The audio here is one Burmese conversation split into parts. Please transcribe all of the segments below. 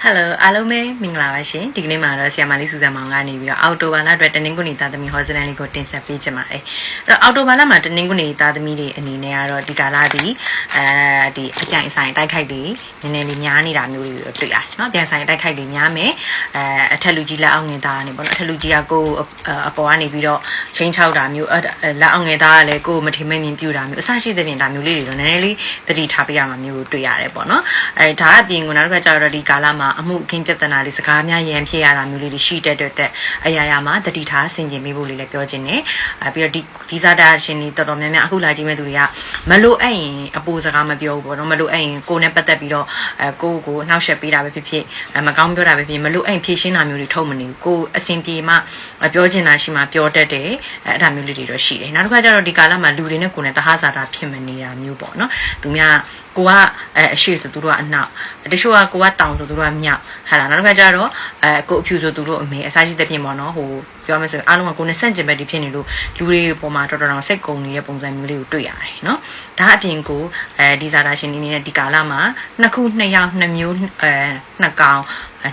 ။ Hello အားလုံးပဲမင်္ဂလာပါရှင်။ဒီကနေ့မှာတော့ဆရာမလေးစူဇန်မောင်ကနေပြီးတော့အော်တိုဘာလအတွက်တနင်္ဂနွေသားသမီးဟောစတန်လေးကိုတင်ဆက်ပေးချင်ပါတယ်။အဲ့တော့အော်တိုဘာလမှာတနင်္ဂနွေသားသမီးတွေအနေနဲ့ကတော့ဒီကာလဒီအဲဒီအကြိုင်ဆိုင်တိုက်ခိုက်တွေနည်းနည်းလေးများနေတာမျိုးတွေတွေ့ရတယ်နော်။အကြိုင်ဆိုင်တိုက်ခိုက်တွေများမယ်။အဲအထက်လူကြီးလက်အောက်ငင်သားနေပေါ့နော်။အထက်လူကြီးကကိုအပေါ်ကနေပြီးတော့ချင်းချောက်တာမျိုးလက်အောက်ငယ်သားကလည်းကိုယ်မထင်မမြင်ပြူတာမျိုးအဆရှိတဲ့ပြင်ဒါမျိုးလေးတွေတော့နည်းနည်းလေးသတိထားပေးရမှာမျိုးကိုတွေ့ရတယ်ပေါ့နော်အဲဒါအပြင်ကနောက်တစ်ခါကျတော့ဒီကာလမှာအမှုအခင်းပြဿနာတွေစကားများရန်ဖြစ်ရတာမျိုးလေးတွေရှိတဲ့အတွက်အရာရာမှာတတိထားဆင်ခြင်ပေးဖို့လေးလည်းပြောချင်တယ်။အဲပြီးတော့ဒီဒီဇာတာရှင်တွေတော်တော်များများအခုလာကြည့်မဲ့သူတွေကမလို့အဲ့ရင်အပူစကားမပြောဘူးပေါ့နော်မလို့အဲ့ရင်ကိုယ်နဲ့ပတ်သက်ပြီးတော့အဲကိုကိုနှောက်ယှက်ပေးတာပဲဖြစ်ဖြစ်မကောင်းပြောတာပဲဖြစ်ဖြစ်မလို့အဲ့ရင်ဖြည့်ရှင်းတာမျိုးတွေထုတ်မနေဘူးကိုအစဉ်ပြေမှပြောချင်တာရှိမှပြောတတ်တယ်အဲအဲ့ဒါမျိုးလေးတွေတော့ရှိတယ်နောက်တစ်ခါကျတော့ဒီကာလမှာလူတွေနဲ့ကိုယ်နဲ့တဟဇာတာဖြစ်မနေတာမျိုးပေါ့နော်သူများကိုကအဲအရှိဆိုသူတို့ကအနောက်တချို့ကကိုကတောင်ဆိုသူတို့ကမြောက်ဟာလားနောက်တစ်ခါကျတော့အဲကိုအဖြူဆိုသူတို့အမေအစားရှိတဲ့ပြင်ပေါ့နော်ဟိုပြောမယ်ဆိုရင်အားလုံးကကိုနဲ့ဆန့်ကျင်ဘက်တွေဖြစ်နေလို့လူတွေပေါ်မှာတော်တော်တော်စိတ်ကုန်နေတဲ့ပုံစံမျိုးလေးကိုတွေ့ရတယ်နော်ဒါအပြင်ကိုအဲဒီဇာတာရှင်အနေနဲ့ဒီကာလမှာနှစ်ခုနှစ်ယောက်နှစ်မျိုးအဲနှစ်ကောင်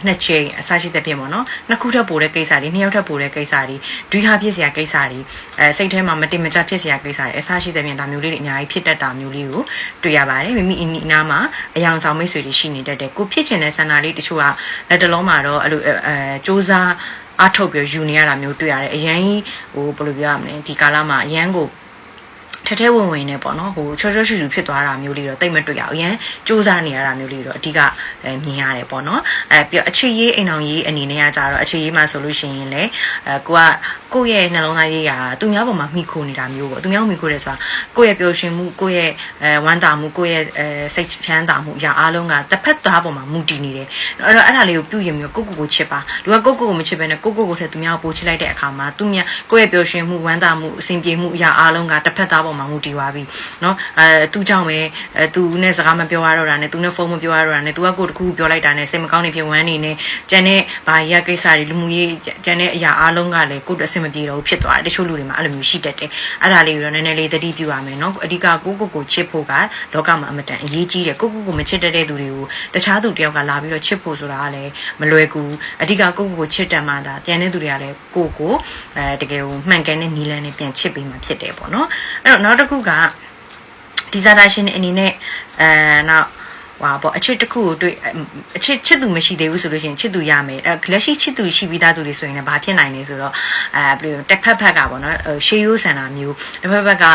နှစ်ချိန်အစရှိတဲ့ပြင်ပေါ့နော်နှစ်ခုထပ်ပို့တဲ့ကိစ္စတွေနှစ်ယောက်ထပ်ပို့တဲ့ကိစ္စတွေဒွိဟာဖြစ်စရာကိစ္စတွေအဲစိတ်ထဲမှာမတင်မကျဖြစ်စရာကိစ္စတွေအစရှိတဲ့ပြင်ဒါမျိုးလေးတွေအများကြီးဖြစ်တတ်တာမျိုးလေးကိုတွေ့ရပါတယ်မိမိအနီအနားမှာအယောင်ဆောင်မိတ်ဆွေတွေရှိနေတတ်တယ်ကိုဖြစ်ချင်တဲ့ဆန္ဒလေးတချို့ကလက်တလုံးမှာတော့အဲ့လိုအဲစူးစမ်းအထုတ်ပြီးယူနေရတာမျိုးတွေ့ရတယ်အရန်ဟိုဘယ်လိုပြောရမလဲဒီကာလမှာအရန်ကို ထထဲဝင်ဝင်နဲ့ပေါ့နော်ဟိုချောချောရှူရှူဖြစ်သွားတာမျိုးလေးတော့တိတ်မတွေ့ရအောင်အရန်စူးစမ်းနေရတာမျိုးလေးတော့အဓိကအဲမြင်ရတယ်ပေါ့နော်အဲပြီးအခြေရေးအိမ်အောင်ရေးအနေနဲ့ကကြတော့အခြေရေးမှာဆိုလို့ရှိရင်လေအဲကိုကကိုယ့်ရဲ့နှလုံးသားရေးရာသူများပေါ်မှာမိခိုနေတာမျိုးပေါ့သူများမိခိုတယ်ဆိုတာကိုယ့်ရဲ့ပျော်ရွှင်မှုကိုယ့်ရဲ့အဲဝမ်းသာမှုကိုယ့်ရဲ့အဲစိတ်ချမ်းသာမှုအရာအားလုံးကတစ်ဖက်သားပေါ်မှာမူတည်နေတယ်အဲ့တော့အဲ့ဒါလေးကိုပြုရင်မျိုးကိုကိုကိုချစ်ပါလူကကိုကိုကိုမချစ်ဘဲနဲ့ကိုကိုကိုထက်သူများကိုပိုချစ်လိုက်တဲ့အခါမှာသူများကိုယ့်ရဲ့ပျော်ရွှင်မှုဝမ်းသာမှုအဆင်ပြေမှုအရာအားလုံးကတစ်ဖက်သားပေါ်မှာမူတည်သွားပြီเนาะအဲသူကြောင့်ပဲအဲသူနဲ့စကားမပြောရတော့တာနဲ့သူနဲ့ဖုန်းမပြောရတော့တာနဲ့သူကကိုတခုပြောလိုက်တာနဲ့စိတ်မကောင်းနေဖြစ်ဝမ်းနေနဲ့ကျန်တဲ့ဘာရကိစ္စတွေလူမှုရေးကျန်တဲ့အရာအားလုံးကလည်းကိုယ့်အတွက်အဆ င်မပြေတော့ဘူးဖြစ်သွားတယ်တချို့လူတွေမှာအဲ့လိုမျိုးရှိတတ်တယ်အဲ့ဒါလေးကိုတော့နည်းနည်းလေးသတိပြုရမယ်เนาะအဓိကကိုကိုကိုချစ်ဖို့ကလောကမှာအမတန်အရေးကြီးတယ်ကိုကိုကိုမချစ်တတ်တဲ့သူတွေကိုတခြားသူတယောက်ကလာပြီးတော့ချစ်ဖို့ဆိုတာကလည်းမလွယ်ကူအဓိကကိုကိုကိုချစ်တတ်မှဒါပြန်တဲ့သူတွေကလည်းကိုကိုအဲတကယ်ကိုမှန်ကန်တဲ့နီလန်းနဲ့ပြန်ချစ်ပေးမှဖြစ်တယ်ပေါ့နော်အဲ့တော့နောက်တစ်ခုကဒီဇာတာရှင်အနေနဲ့အဲနောက် ဟာပေါ့အချစ်တစ်ခုကိုတွေ့အချစ်ချစ်သူမရှိသေးဘူးဆိုလို့ရှိရင်ချစ်သူရမယ်အဲလက်ရှိချစ်သူရှိပြီးသားသူတွေဆိုရင်လည်းဘာဖြစ်နိုင်လဲဆိုတော့အဲဘယ်လိုတက်ဖက်ဖက်ကပေါ့နော်ရှေးရိုးဆန်တာမျိုးတစ်ဖက်ဖက်က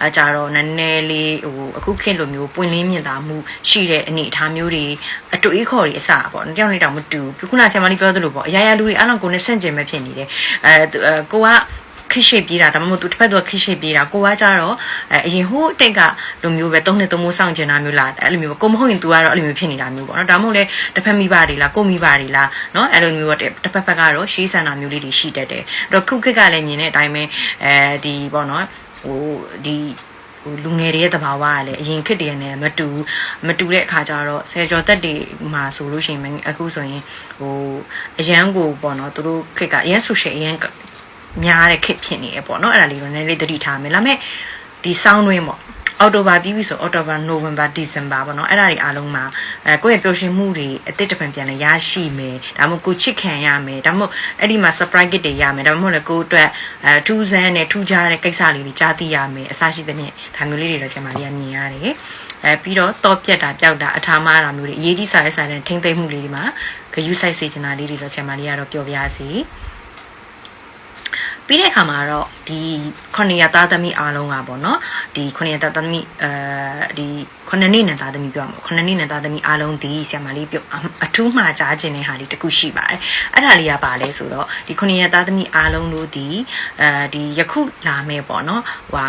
အဲကြတော့နည်းနည်းလေးဟိုအခုခေတ်လိုမျိုးပွင့်လင်းမြင်သာမှုရှိတဲ့အနေအထားမျိုးတွေအတူအခေါ်တွေအစပေါ့တယောက်နဲ့တောင်မတူဘူးခုနဆရာမလေးပြောသလိုပေါ့အရာရာလူတွေအားလုံးကိုနဲ့ဆန့်ကျင်မဲ့ဖြစ်နေတယ်အဲကိုက ခစ်ရှိပြေးတာဒါမှမဟုတ်သူတစ်ဖက်သူကခစ်ရှိပြေးတာကိုကကြတော့အဲအရင်ဟိုးတိတ်ကလိုမျိုးပဲသုံးနှစ်သုံးမိုးစောင့်ကျင်တာမျိုးလားအဲ့လိုမျိုးကိုမဟုတ်ရင် तू ကတော့အဲ့လိုမျိုးဖြစ်နေတာမျိုးပေါ့နော်ဒါမှမဟုတ်လေတစ်ဖက်မိဘတွေလားကိုမိဘတွေလားနော်အဲ့လိုမျိုးတော့တစ်ဖက်ဖက်ကတော့ရှေးဆန်တာမျိုးလေးတွေရှိတတ်တယ်အဲ့တော့ခုခေတ်ကလည်းမြင်တဲ့အတိုင်းပဲအဲဒီပေါ့နော်ဟိုဒီဟိုလူငယ်တွေရဲ့သဘာဝကလည်းအရင်ခစ်တည်းနဲ့မတူမတူတဲ့အခါကျတော့ဆယ်ကျော်သက်တွေမှာဆိုလို့ရှိရင်အခုဆိုရင်ဟိုအရန်ကိုပေါ့နော်သူတို့ခစ်ကအရန်ဆူရှယ်အရန် များတဲ့ခစ်ဖြစ်နေရပေါ့နော်အဲ့ဒါလေးတော့နည်းနည်းလေးသတိထားမယ်ဒါပေမဲ့ဒီဆောင်းတွင်းပေါ့အော်တိုဘာပြီးပြီဆိုအော်တိုဘာနိုဝင်ဘာဒီဇင်ဘာပေါ့နော်အဲ့ဒါတွေအားလုံးမှာအဲကိုယ့်ရဲ့ပျော်ရွှင်မှုတွေအတိတ်တပံပြန်လဲရရှိမယ်ဒါမှမဟုတ်ကိုချစ်ခံရမယ်ဒါမှမဟုတ်အဲ့ဒီမှာ surprise gift တွေရမယ်ဒါမှမဟုတ်လည်းကိုယ့်အတွက်အဲထူးဆန်းတဲ့ထူးခြားတဲ့ကိစ္စလေးတွေကြားသိရမယ်အစရှိသဖြင့်ဒါမျိုးလေးတွေတော့ဆရာမလေးကမြင်ရတယ်အဲပြီးတော့တော့ပြက်တာပျောက်တာအထာမတာမျိုးတွေအရေးကြီးစားရစားတဲ့ထိမ့်သိမ့်မှုလေးတွေမှာဂယုစိုက်စေချင်တာလေးတွေတော့ဆရာမလေးကတော့ပြောပြရစီ ပြီးတဲ့အခါမှာတော့ဒီခုနှစ်ရသားသမီးအားလုံးကပေါ့နော်ဒီခုနှစ်ရသားသမီးအဲဒီခုနှစ်နှစ်နဲ့သားသမီးပြောမှာခုနှစ်နှစ်နဲ့သားသမီးအားလုံးဒီဆရာမလေးပြောအထူးမှားကြားခြင်းတဲ့ဟာလေးတခုရှိပါတယ်အဲ့ဒါလေးကပါလဲဆိုတော့ဒီခုနှစ်ရသားသမီးအားလုံးတို့ဒီအဲဒီယခုလာမယ်ပေါ့နော်ဟိုအဲ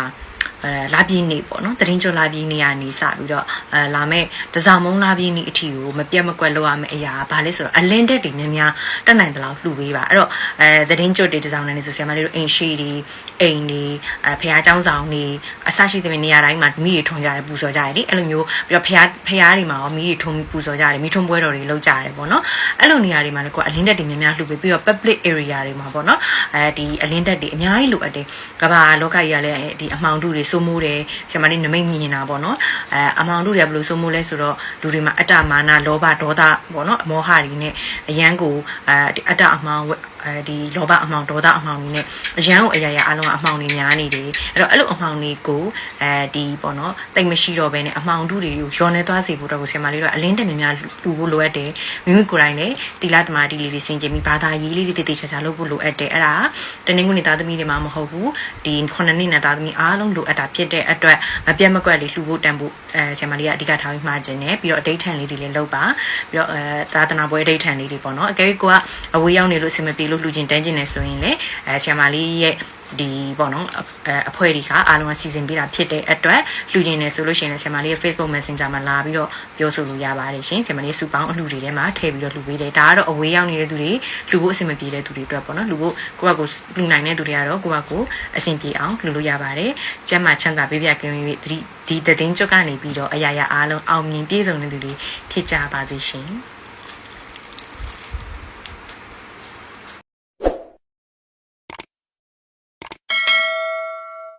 လာပြင်းနေပေါ့နော်တရင်ကျော်လာပြင်းနေရနေစပြီးတော့အဲလာမဲ့တစားမုံလာပြင်းနေအထီကိုမပြတ်မကွက်လောက်ရမယ့်အရာဘာလဲဆိုတော့အလင်းတက်တွေများများတက်နိုင်တယ်လို့လှူပေးပါအဲ့တော့အဲတရင်ကျော်တွေတစားနေဆိုဆရာမလေးတို့အိမ်ရှိတွေအိမ်တွေအဲဖះเจ้าဆောင်တွေအဆရှိတဲ့နေရာတိုင်းမှာမိတွေထွန်ကြတယ်ပူဇော်ကြတယ်ဒီအဲ့လိုမျိုးပြီးတော့ဖះဖះတွေမှာရောမိတွေထွန်ပူဇော်ကြတယ်မိထွန်ပွဲတော်တွေလုပ်ကြတယ်ပေါ့နော်အဲ့လိုနေရာတွေမှာလည်းကိုအလင်းတက်တွေများများလှူပေးပြီးတော့ public area တွေမှာပေါ့နော်အဲဒီအလင်းတက်တွေအများကြီးလိုအပ်တယ်ကဘာလောကကြီးကလည်းဒီအမှောင်တုတွေ စိုးမိုးတယ်ဆရာမလေးနမိတ်မြင်တာပေါ့နော်အဲအမောင်တို့တွေကဘယ်လိုစိုးမိုးလဲဆိုတော့လူတွေမှာအတ္တမာနလောဘဒေါသပေါ့နော်အမောဟတွေနဲ့အယံကိုအဲအတ္တအမောင် အဲဒီလောဘအမောင်ဒေါသအမောင်တွေနဲ့အယံကိုအရာရာအလုံးအမောင်တွေများနေတယ်အဲ့တော့အဲ့လိုအမောင်တွေကိုအဲဒီပေါ့နော်တိတ်မရှိတော့ဘဲနဲ့အမောင်တို့တွေကိုရောနေသွားစေဖို့တော့ကိုဆရာမလေးတို့ကအလင်းတမင်များလူဖို့လိုအပ်တယ်မိမိကိုယ်တိုင်လည်းတီလာတမာတီလေးတွေစင်ကြင်ပြီးဘာသာရေးလေးတွေတည်တည်ချာချာလုပ်ဖို့လိုအပ်တယ်အဲ့ဒါတနင်္ဂနွေသားသမီးတွေမှမဟုတ်ဘူးဒီခုနှစ်နှစ်နဲ့သားသမီးအားလုံးလိုအပ်တာဖြစ်တဲ့အတွက်မပြတ်မကွက်လေးလှူဖို့တန်ဖို့အဲဆရာမလေးကအဓိကထားပြီးမှာခြင်းနဲ့ပြီးတော့အဋိဋ္ဌံလေးတွေလည်းလုပ်ပါပြီးတော့အဲသာသနာပွဲအဋိဋ္ဌံလေးတွေပေါ့နော်အကယ်၍ကိုကအဝေးရောက်နေလို့အဆင်မပြေလို့လှူခြင်းတန်းခြင်းနေဆိုရင်လည်းအဲဆရာမလေးရဲ့ဒီပေါ့နော်အအဖွဲ့တွေကအားလုံးကစီစဉ်ပေးတာဖြစ်တဲ့အတွက်လူချင်းနေဆိုလို့ရှိရင်လည်းဆရာမလေးရဲ့ Facebook Messenger မှာလာပြီးတော့ပြောဆိုလို့ရပါတယ်ရှင်ဆရာမလေးစုပေါင်းအလှူတွေထဲမှာထည့်ပြီးတော့လှူပေးတယ်ဒါကတော့အဝေးရောက်နေတဲ့သူတွေလှူဖို့အဆင်မပြေတဲ့သူတွေအတွက်ပေါ့နော်လှူဖို့ကိုယ့်ဘက်ကိုလှူနိုင်တဲ့သူတွေကတော့ကိုယ့်ဘက်ကိုအဆင်ပြေအောင်လှူလို့ရပါတယ်ကျမ်းမာချမ်းသာပေးပြကင်းပြီးဒီဒီသတင်းကြွကနေပြီးတော့အရာရာအားလုံးအောင်မြင်ပြည့်စုံတဲ့သူတွေဖြစ်ကြပါစေရှင်